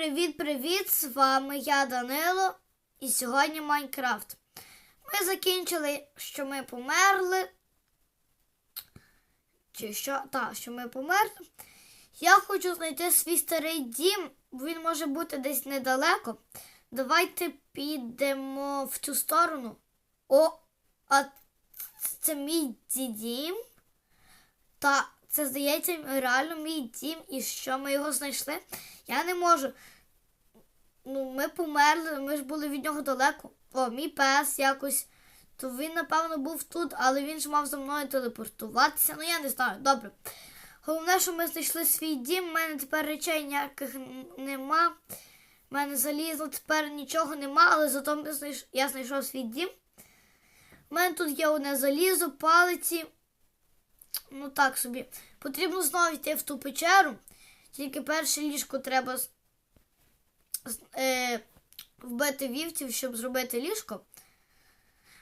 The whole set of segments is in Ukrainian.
привіт-привіт! З вами я Данило і сьогодні Майнкрафт. Ми закінчили, що ми померли. Чи що? Так, що ми померли. Я хочу знайти свій старий дім, він може бути десь недалеко. Давайте підемо в цю сторону. О, а це мій дім. Та це здається реально мій дім, і що ми його знайшли? Я не можу. Ну, ми померли, ми ж були від нього далеко. О, мій пес якось. То він, напевно, був тут, але він ж мав за мною телепортуватися. Ну, я не знаю. Добре. Головне, що ми знайшли свій дім. У мене тепер речей ніяких нема. У мене залізо тепер нічого нема, але зато я знайшов свій дім. У мене тут є одне залізо, палиці. Ну так собі. Потрібно знову йти в ту печеру. Тільки перше ліжко треба е, вбити вівців, щоб зробити ліжко.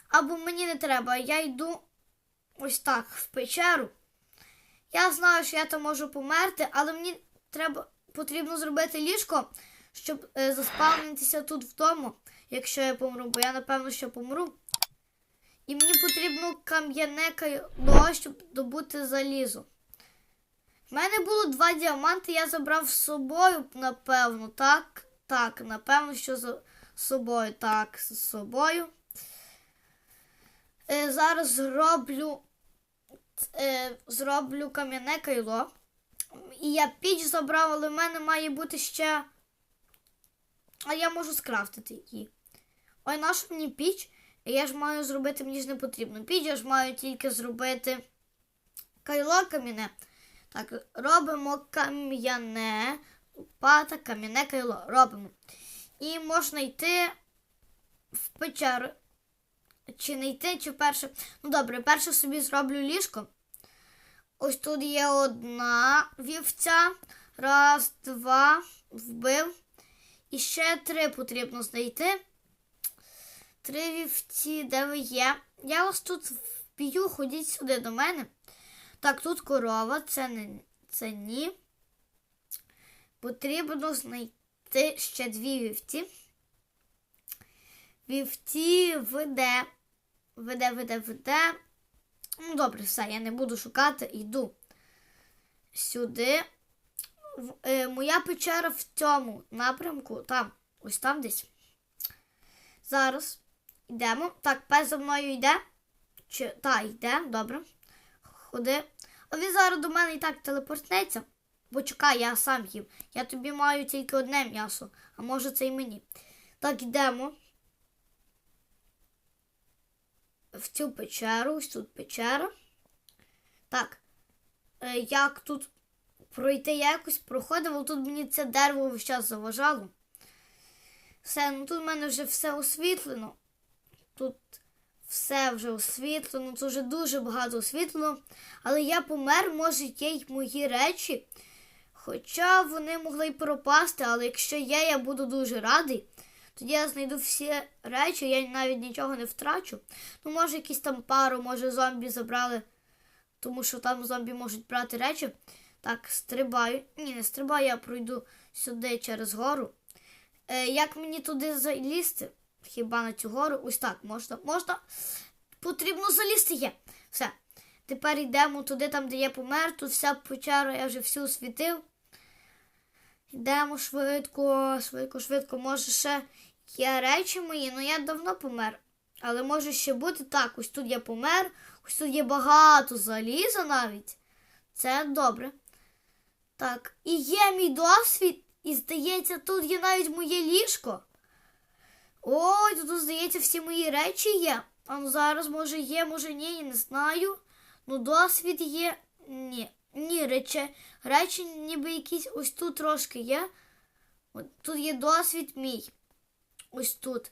Або мені не треба, я йду ось так в печеру. Я знаю, що я там можу померти, але мені треба, потрібно зробити ліжко, щоб е, заспавнитися тут вдома, якщо я помру, бо я напевно що помру. І мені потрібно кам'яне кайло, щоб добути залізо. У мене було два діаманти, я забрав з собою, напевно, так. Так, напевно, що за собою. Так, з собою. Е, зараз зроблю, е, зроблю кам'яне кайло. І я піч забрав, але в мене має бути ще. А я можу скрафтити її. Ой, наша мені піч? Я ж маю зробити, мені ж не потрібно. Піч, я ж маю тільки зробити кайло кам'яне. Так, робимо кам'яне, лопата, кам'яне кайло. Робимо. І можна йти в печеру. Чи не йти, чи перше. Ну добре, перше собі зроблю ліжко. Ось тут є одна вівця. Раз, два, вбив. І ще три потрібно знайти. Три вівці, де ви є? Я вас тут вб'ю, ходіть сюди до мене. Так, тут корова, це не це ні. Потрібно знайти ще дві вівці. Вівці веде. Веде, веде, веде. Ну, добре, все, я не буду шукати, йду сюди. Е, моя печера в цьому напрямку, там, ось там десь. Зараз йдемо. Так, пес за мною йде. Чи... Та, йде, добре. Ходи. А він зараз до мене і так телепортнеться. Бо чекай, я сам їм. Я тобі маю тільки одне м'ясо, а може це й мені. Так, йдемо. В цю печеру, ось тут печера. Так. Е, як тут пройти я якось проходив, але тут мені це дерево весь час заважало. Все, ну тут в мене вже все освітлено. Все вже освітлено, тут вже дуже багато освітлено. Але я помер, може, є й мої речі. Хоча вони могли й пропасти, але якщо є, я буду дуже радий. Тоді я знайду всі речі, я навіть нічого не втрачу. Ну, може, якісь там пару, може, зомбі забрали, тому що там зомбі можуть брати речі. Так, стрибаю. Ні, не стрибаю, я пройду сюди через гору. Е, як мені туди залізти? Хіба на цю гору? Ось так, можна. Можна. Потрібно залізти є. Все. Тепер йдемо туди, там, де я помер. Тут вся печера, я вже всю освітив. Йдемо швидко, швидко, швидко. Може, ще є речі мої, ну я давно помер. Але може ще бути так. Ось тут я помер, ось тут є багато заліза навіть. Це добре. Так, і є мій досвід, і здається, тут є навіть моє ліжко. Ой, тут, здається, всі мої речі є. А ну зараз, може, є, може ні, я не знаю. Ну, досвід є. Ні. Ні, речі, речі ніби якісь ось тут трошки є. От тут є досвід мій. Ось тут.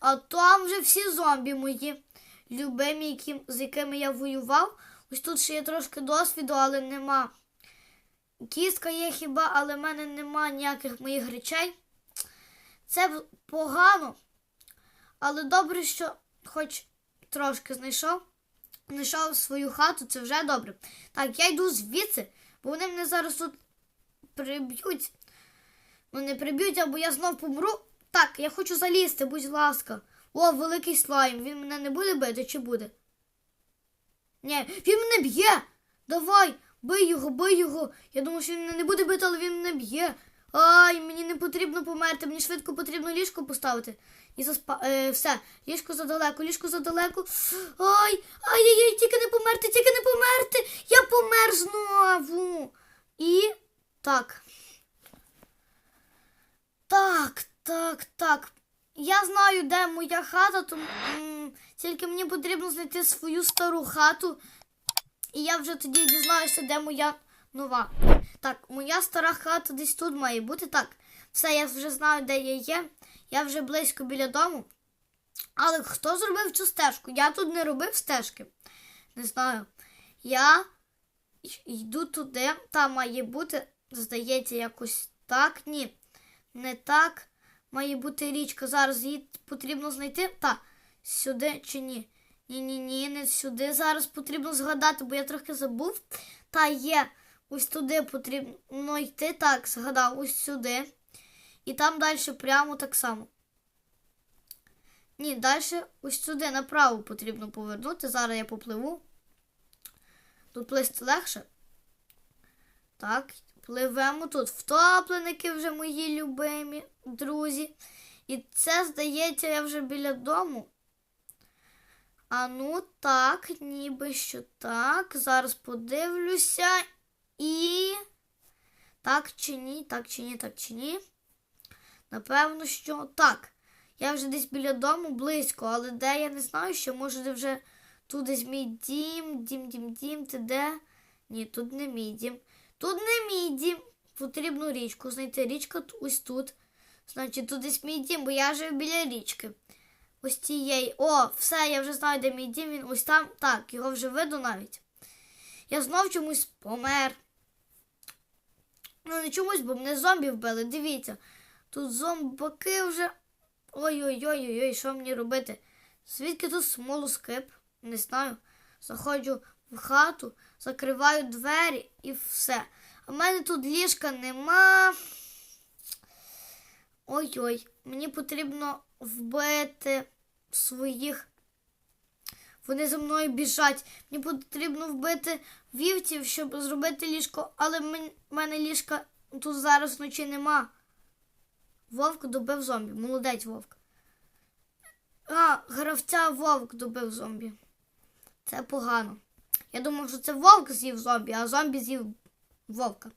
А там вже всі зомбі мої. Любимі, які, з якими я воював. Ось тут ще є трошки досвіду, але нема. Кістка є хіба, але в мене нема ніяких моїх речей. Це погано. Але добре, що хоч трошки знайшов. Знайшов свою хату, це вже добре. Так, я йду звідси, бо вони мене зараз тут приб'ють. Ну не приб'ють, або я знов помру. Так, я хочу залізти, будь ласка. О, великий слайм. Він мене не буде бити чи буде? Ні, він мене б'є. Давай, бий його, бий його. Я думав, що він мене не буде бити, але він мене б'є. Ай, мені не потрібно померти, мені швидко потрібно ліжко поставити. І заспа... Е, все, ліжко задалеко, ліжко задалеко. Ай, ай-яй-яй, тільки не померти, тільки не померти. Я помер знову. І так. Так, так, так. Я знаю, де моя хата, тому тільки мені потрібно знайти свою стару хату. І я вже тоді дізнаюся, де моя нова. Так, моя стара хата десь тут має бути. Так, все, я вже знаю, де я є. Я вже близько біля дому. Але хто зробив цю стежку? Я тут не робив стежки. Не знаю. Я йду туди, там має бути, здається, якось так. Ні, не так. Має бути річка. Зараз її потрібно знайти. Та, сюди чи ні? Ні, ні, ні, не сюди. Зараз потрібно згадати, бо я трохи забув. Та є. Ось туди потрібно йти. Так, згадав, ось сюди. І там далі прямо так само. Ні, далі ось сюди направо потрібно повернути. Зараз я попливу. Тут плисти легше. Так, пливемо тут. Втопленики вже мої любимі друзі. І це, здається, я вже біля дому. А ну так, ніби що так. Зараз подивлюся. І. Так чи ні, так чи ні, так чи ні. Напевно, що так. Я вже десь біля дому близько, але де я не знаю, що може вже тут десь мій дім, дім, дім, дім, ти де? Ні, тут не мій дім. Тут не мій дім. Потрібно річку знайти. Річка ось тут. Значить, тут десь мій дім, бо я живу біля річки. Ось цієї. О, все, я вже знаю, де мій дім. Він ось там. Так, його вже видно навіть. Я знов чомусь помер. Ну, не чомусь, бо мене зомбі вбили. Дивіться. Тут зомбаки вже. Ой-ой-ой-ой, що мені робити? Звідки тут смолоскип? Не знаю. Заходжу в хату, закриваю двері і все. А в мене тут ліжка нема. Ой-ой, мені потрібно вбити своїх. Вони за мною біжать. Мені потрібно вбити вівців, щоб зробити ліжко, але в мене ліжка тут зараз вночі нема. Вовк добив зомбі. Молодець вовк. А, гравця вовк добив зомбі. Це погано. Я думав, що це вовк з'їв зомбі, а зомбі з'їв вовка.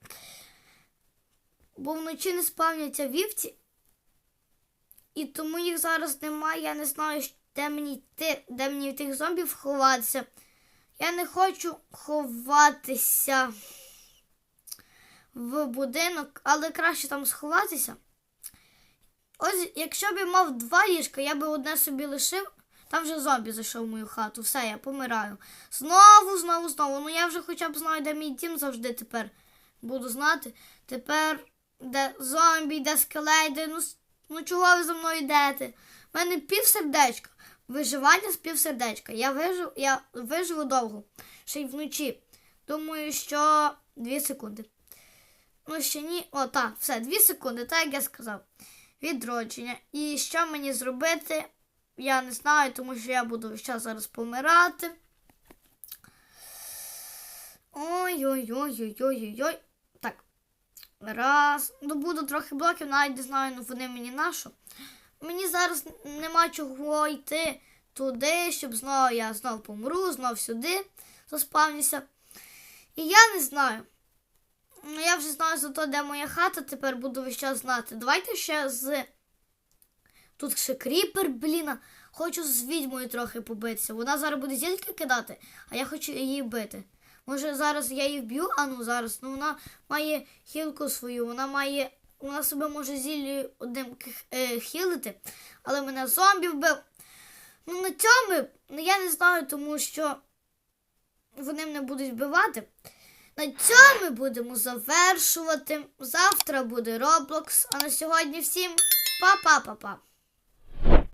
Бо вночі не спавняться вівці, і тому їх зараз немає. Я не знаю, де мені йти, де мені від тих зомбів ховатися. Я не хочу ховатися в будинок, але краще там сховатися. Ось, якщо б я мав два ліжка, я би одне собі лишив. Там вже зомбі зайшов в мою хату. Все, я помираю. Знову, знову, знову. Ну я вже хоча б знаю, де мій дім завжди тепер буду знати. Тепер де зомбі, де скелети. Ну, ну чого ви за мною йдете? У мене півсердечка. Виживання з півсердечка. Я вижив, я виживу довго. Ще й вночі. Думаю, що дві секунди. Ну, ще ні. О, так, все, дві секунди, так як я сказав. Відродження. І що мені зробити? Я не знаю, тому що я буду час зараз помирати. Ой-ой-ой-ой-ой-ой-ой. Так. Раз. Добуду трохи блоків, навіть не знаю, ну вони мені на що. Мені зараз нема чого йти туди, щоб знову я знов помру, знов сюди заспавнюся. І я не знаю. Ну, я вже знаю зато, де моя хата, тепер буду весь час знати. Давайте ще з. Тут ще кріпер, блін. Хочу з відьмою трохи побитися. Вона зараз буде зільки кидати, а я хочу її бити. Може зараз я її вб'ю, а ну зараз. Ну вона має хілку свою, вона має. Вона себе може зіллі одним е, хілити, але мене зомбі вбив. Ну на цьому ну, я не знаю, тому що вони мене будуть вбивати. На цьому будемо завершувати. Завтра буде Roblox. А на сьогодні всім па-па-па-па.